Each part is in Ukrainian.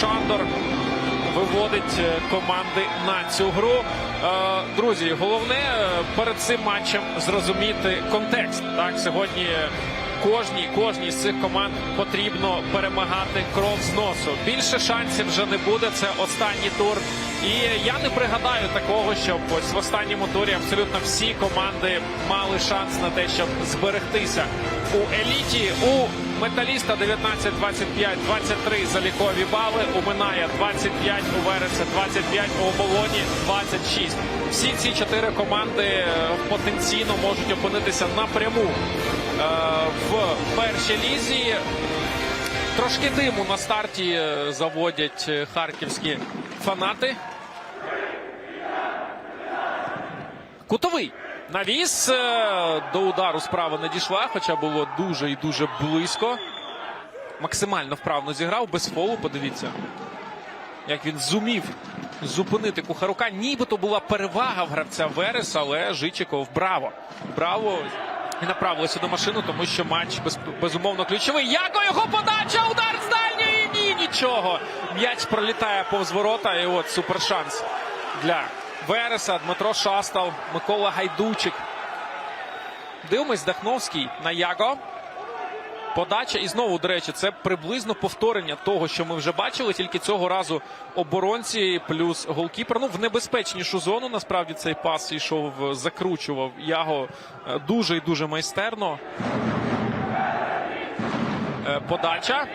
Шандор виводить е, команди на цю гру. Е, Друзі, головне е, перед цим матчем зрозуміти контекст. Так, сьогодні кожній, кожній з цих команд потрібно перемагати кров з носу. Більше шансів вже не буде. Це останній тур. І я не пригадаю такого, щоб ось в останньому турі абсолютно всі команди мали шанс на те, щоб зберегтися у еліті. У металіста 19-25, 23 залікові бали. У Минає 25, у Вереса 25, у Оболоні 26. Всі ці чотири команди е, потенційно можуть опинитися напряму е, в першій лізі. Трошки диму на старті е, заводять харківські фанати. Кутовий. Навіс е, до удару справа не дійшла, хоча було дуже і дуже близько. Максимально вправно зіграв без фолу. Подивіться, як він зумів зупинити Кухарука. Нібито була перевага в гравця Верес, але Жичиков браво. Браво! І направилися до машини, тому що матч без, безумовно ключовий. Яко його подача! Удар з дальньої! Ні, нічого. М'яч пролітає повз ворота. І от супершанс для Вереса. Дмитро Шастал, Микола Гайдучик. Дивимось, Дахновський на Яго. Подача і знову, до речі, це приблизно повторення того, що ми вже бачили. Тільки цього разу оборонці плюс голкіпер. Ну в небезпечнішу зону. Насправді цей пас йшов, закручував Яго е, дуже і дуже майстерно. Е, Подача.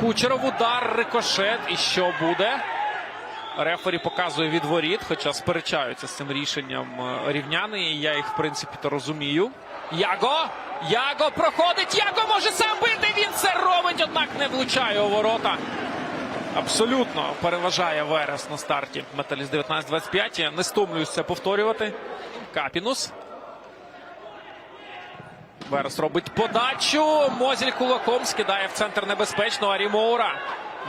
Кучеров удар, рикошет. І що буде? Рефері показує від воріт, хоча сперечаються з цим рішенням е, рівняни. І я їх, в принципі, то розумію. Яго! Яго проходить! Яго може сам бити! Він це робить, однак не влучає у ворота. Абсолютно переважає Верес на старті. Металіст 19-25. Я не стомлююсь це повторювати. Капінус. Верес робить подачу. Мозіль кулаком скидає в центр небезпечного Арімоура.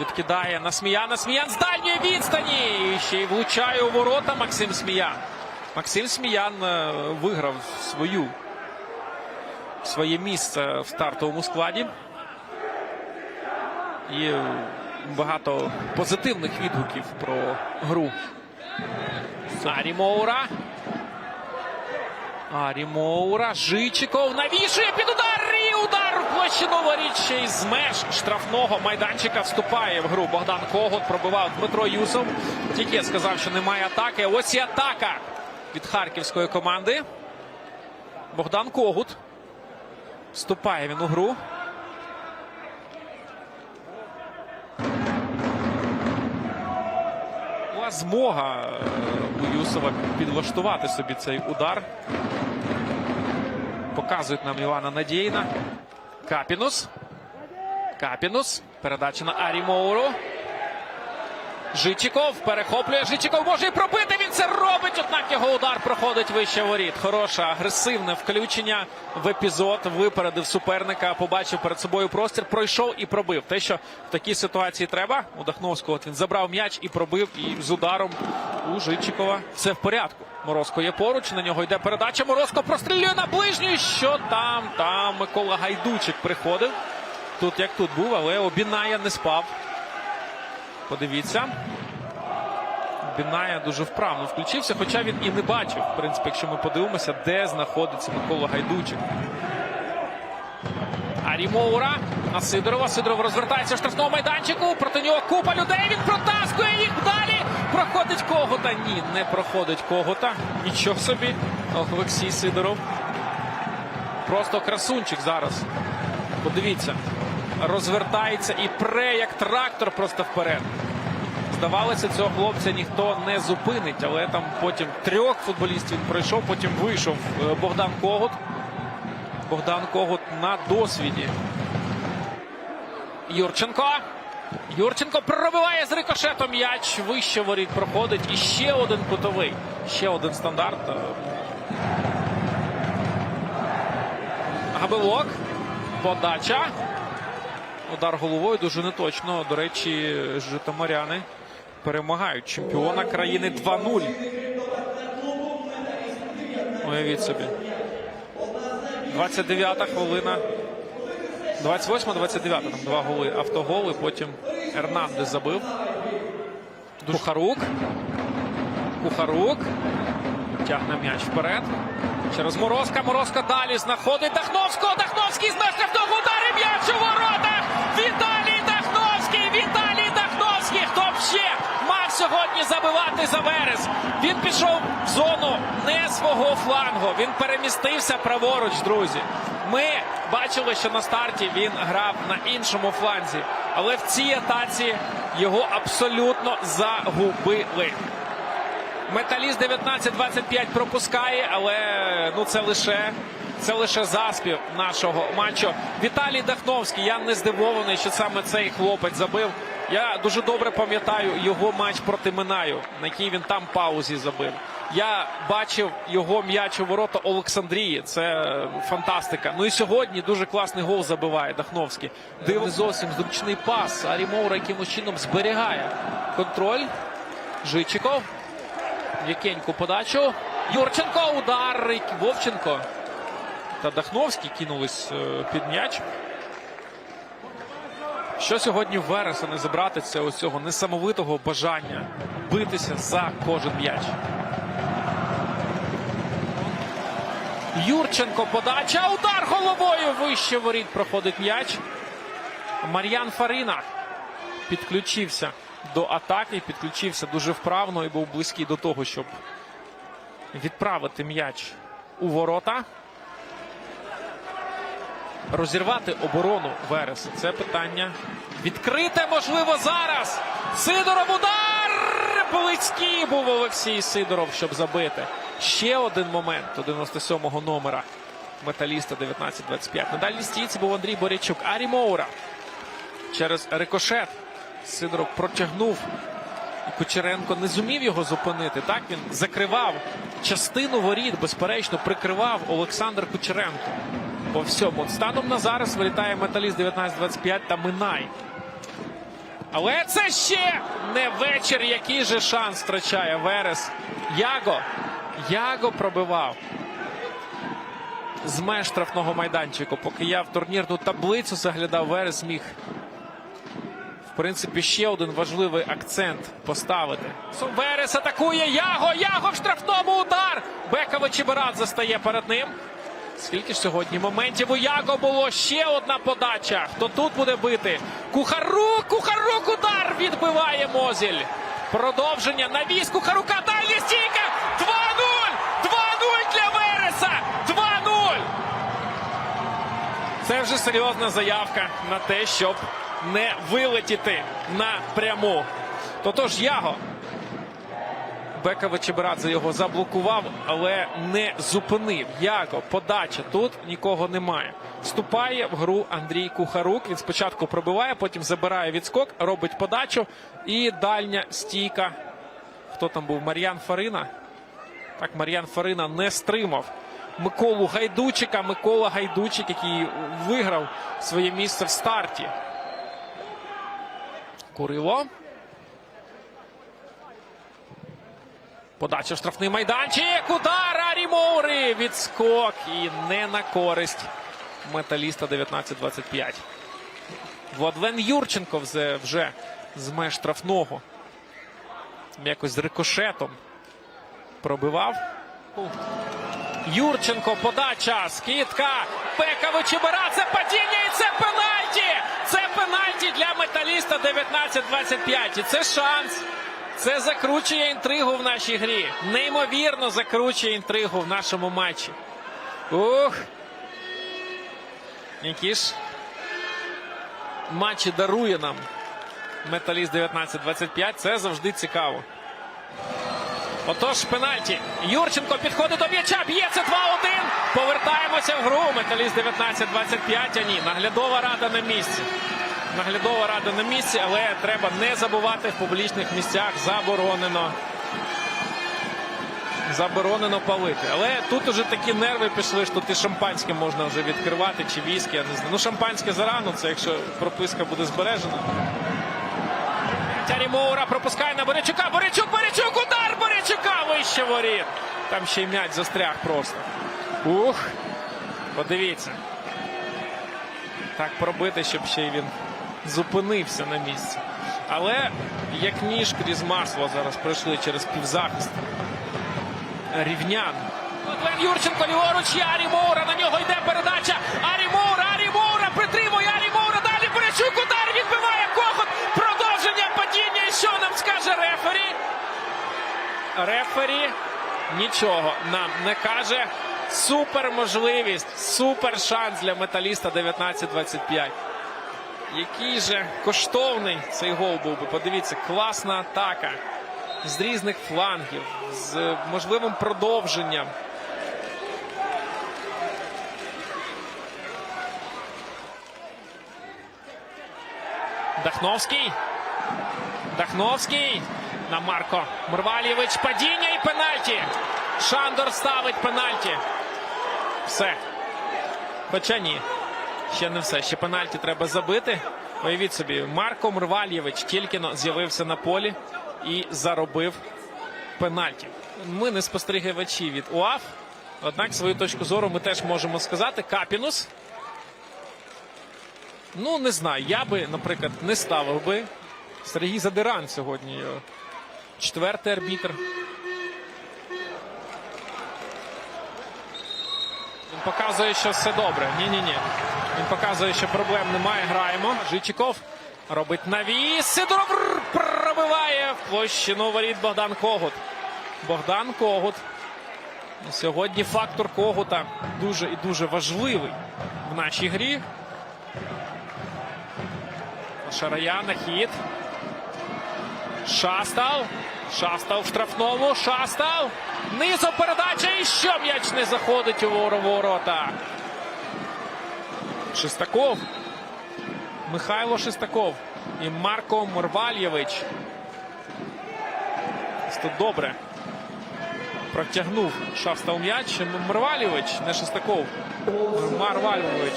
Відкидає на Сміяна. Сміян з дальньої відстані. І ще й влучає у ворота Максим Сміян. Максим Сміян е, виграв свою своє місце в стартовому складі. І багато позитивних відгуків про гру. Арі Моура. Арі Моура. Жичиков навішує під удар. І удар в площину воріт ще й з меж штрафного майданчика вступає в гру. Богдан Когут пробивав Дмитро Юсов. Тільки сказав, що немає атаки. Ось і атака від харківської команди. Богдан Когут. Вступає він у гру. Була змога е, у Юсова підлаштувати собі цей удар. Показують нам Івана Надійна. Капінус. Капінус. Передача на Арі Моуру. Жичиков перехоплює. Жичиков може і пробити. Він це робить. Однак його удар проходить вище воріт. Хороше, агресивне включення в епізод. Випередив суперника. Побачив перед собою простір. Пройшов і пробив. Те, що в такій ситуації треба. У Дахновського він забрав м'яч і пробив. І з ударом у Жичикова все в порядку. Морозко є поруч. На нього йде передача. Морозко прострілює на ближню. Що там? Там Микола Гайдучик приходив. Тут як тут був, але Обіная не спав. Подивіться. Біная дуже вправно включився, хоча він і не бачив, в принципі, якщо ми подивимося, де знаходиться Микола Гайдучик. Арі Моура на Сидорова. Сидоров розвертається в штрафному майданчику. Проти нього купа людей. Він протаскує їх далі. Проходить когота. Ні, не проходить когота. Нічого собі. Олексій Сидоров. Просто красунчик зараз. Подивіться. Розвертається і пре як трактор просто вперед. Здавалося, цього хлопця ніхто не зупинить, але там потім трьох футболістів він пройшов, потім вийшов е, Богдан Когут. Богдан Когут на досвіді. Юрченко. Юрченко пробиває з рикошетом м'яч. Вище воріт проходить. І ще один кутовий. Ще один стандарт. Габелок. Подача. Удар головою дуже неточно. До речі, житомиряни перемагають чемпіона країни 2-0. Уявіть собі. 29-та хвилина. 28-29 там два голи автоголи, потім Ернандес забив. Кухарук. Кухарук. Тягне м'яч вперед. Через Морозка. Морозка далі знаходить Дахновського. Дахновський з штрафного удару м'яч у воротах. Сьогодні забивати за Верес? Він пішов в зону не свого флангу. Він перемістився праворуч, друзі. Ми бачили, що на старті він грав на іншому фланзі, але в цій атаці його абсолютно загубили. Металіст 19-25 пропускає, але ну це лише це лише заспів нашого матчу. Віталій Дахновський. Я не здивований, що саме цей хлопець забив. Я дуже добре пам'ятаю його матч проти Минаю, на який він там паузі забив. Я бачив його м'яч у ворота Олександрії. Це фантастика. Ну і сьогодні дуже класний гол забиває Дахновський. Див зовсім зручний пас. Арі Моура якимось чином зберігає контроль. Жичиков. Вікеньку подачу. Юрченко. Удар. Вовченко. Та Дахновський кинулись е, під м'яч. Що сьогодні в Вереса не забрати це ось цього несамовитого бажання битися за кожен м'яч. Юрченко подача. Удар головою. Вище воріт проходить м'яч. Мар'ян Фарина підключився до атаки, підключився дуже вправно і був близький до того, щоб відправити м'яч у ворота. Розірвати оборону Вереса. Це питання відкрите, можливо, зараз. Сидоров удар! Близький був Олексій Сидоров, щоб забити. Ще один момент у 97-го номера металіста 19-25. На дальній стійці був Андрій Борячук. Арі Моура через рикошет. Сидоров протягнув. Кучеренко не зумів його зупинити. Так він закривав частину воріт, безперечно, прикривав Олександр Кучеренко. По всьому. Станом на зараз вилітає металіст 19-25 та Минай. Але це ще не вечір. Який же шанс втрачає Верес. Яго. Яго пробивав. З меж штрафного майданчику. Поки я в турнірну таблицю заглядав, Верес міг в принципі, ще один важливий акцент поставити. Верес атакує Яго. Яго в штрафному удар. Бекова Чеберат застає перед ним. Скільки ж сьогодні моментів у Яго було ще одна подача. Хто тут буде бити? Кухарук, Кухарук удар відбиває Мозіль. Продовження навіс Кухарука. Дальня стійка. 2-0! 2-0 для Вереса! 2-0! Це вже серйозна заявка на те, щоб не вилетіти напряму. Тотож Яго. Бекова Чеберадзе його заблокував, але не зупинив. Яго, подача. Тут нікого немає. Вступає в гру Андрій Кухарук. Він спочатку пробиває, потім забирає відскок, робить подачу. І дальня стійка. Хто там був? Мар'ян Фарина. Так, Мар'ян Фарина не стримав Миколу Гайдучика. Микола Гайдучик, який виграв своє місце в старті. Курило. Подача в штрафний майданчик. Удар Арі Моури. Відскок. І не на користь металіста 19-25. Владлен Юрченко вже, з меж штрафного. Якось з рикошетом пробивав. Юрченко, подача, скидка. Пекаво Чебера. Це падіння і це пенальті. Це пенальті для металіста 19-25. І це шанс. Це закручує інтригу в нашій грі. Неймовірно закручує інтригу в нашому матчі. Ух. Ж матчі дарує нам металіст 19-25. Це завжди цікаво. Отож, пенальті. Юрченко підходить до м'яча. Б'є це 2-1. Повертаємося в гру. Металіст 19-25. А ні, наглядова рада на місці. Наглядова рада на місці, але треба не забувати в публічних місцях заборонено. Заборонено палити. Але тут уже такі нерви пішли, що тут і шампанське можна вже відкривати, чи віскі, я не знаю. Ну, шампанське зарано, це якщо прописка буде збережена. Тярі Моура пропускає на Борячука. Борячук, Борячук, удар Борячука вище воріт. Там ще й м'яч застряг просто. Ух. Подивіться. Так пробити, щоб ще й він зупинився на місці. Але як ніж крізь масло зараз пройшли через півзахист. Рівнян. Глен Юрченко ліворуч є Арі Моура. На нього йде передача. Арі Моура, Арі Моура притримує Арі Моура. Далі Борячук удар відбиває Кохот. Продовження падіння. І що нам скаже рефері? Рефері нічого нам не каже. Супер можливість, супер шанс для металіста 19-25. Який же коштовний цей гол був би. Подивіться, класна атака з різних флангів, з можливим продовженням. Дахновський. Дахновський на Марко Мурвалєвич. Падіння і пенальті. Шандор ставить пенальті. Все. Хоча ні. Ще не все. Ще пенальті треба забити. Уявіть собі, Марко Мурвальєвич тільки з'явився на полі і заробив пенальті. Ми не спостерігачі від УАФ. Однак свою точку зору ми теж можемо сказати. Капінус. Ну, не знаю. Я би, наприклад, не ставив би. Сергій Задиран сьогодні. е, Четвертий арбітр. Він показує, що все добре. Ні-ні-ні. Він показує, що проблем немає. Граємо. Жичиков робить навіс. Сидоров пробиває в площину воріт Богдан Когут. Богдан Когут. Сьогодні фактор Когута дуже і дуже важливий в нашій грі. Шарая на хід. Шастал. Шастал в штрафному. Шастал. Низом передача. І що м'яч не заходить у ворота. Шестаков. Михайло Шестаков. І Марко Морвальєвич. Тут добре. Протягнув Шастал м'яч. Морвальєвич, не Шестаков. Марвальєвич.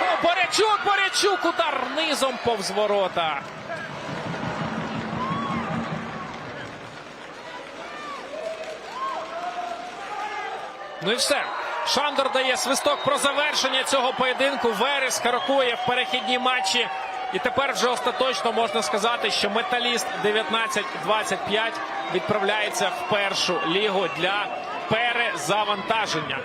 О, Борячук, Борячук, удар низом повз ворота. Ну і все. Шандор дає свисток про завершення цього поєдинку. Верес каракує в перехідні матчі. І тепер вже остаточно можна сказати, що металіст 19-25 відправляється в першу лігу для перезавантаження.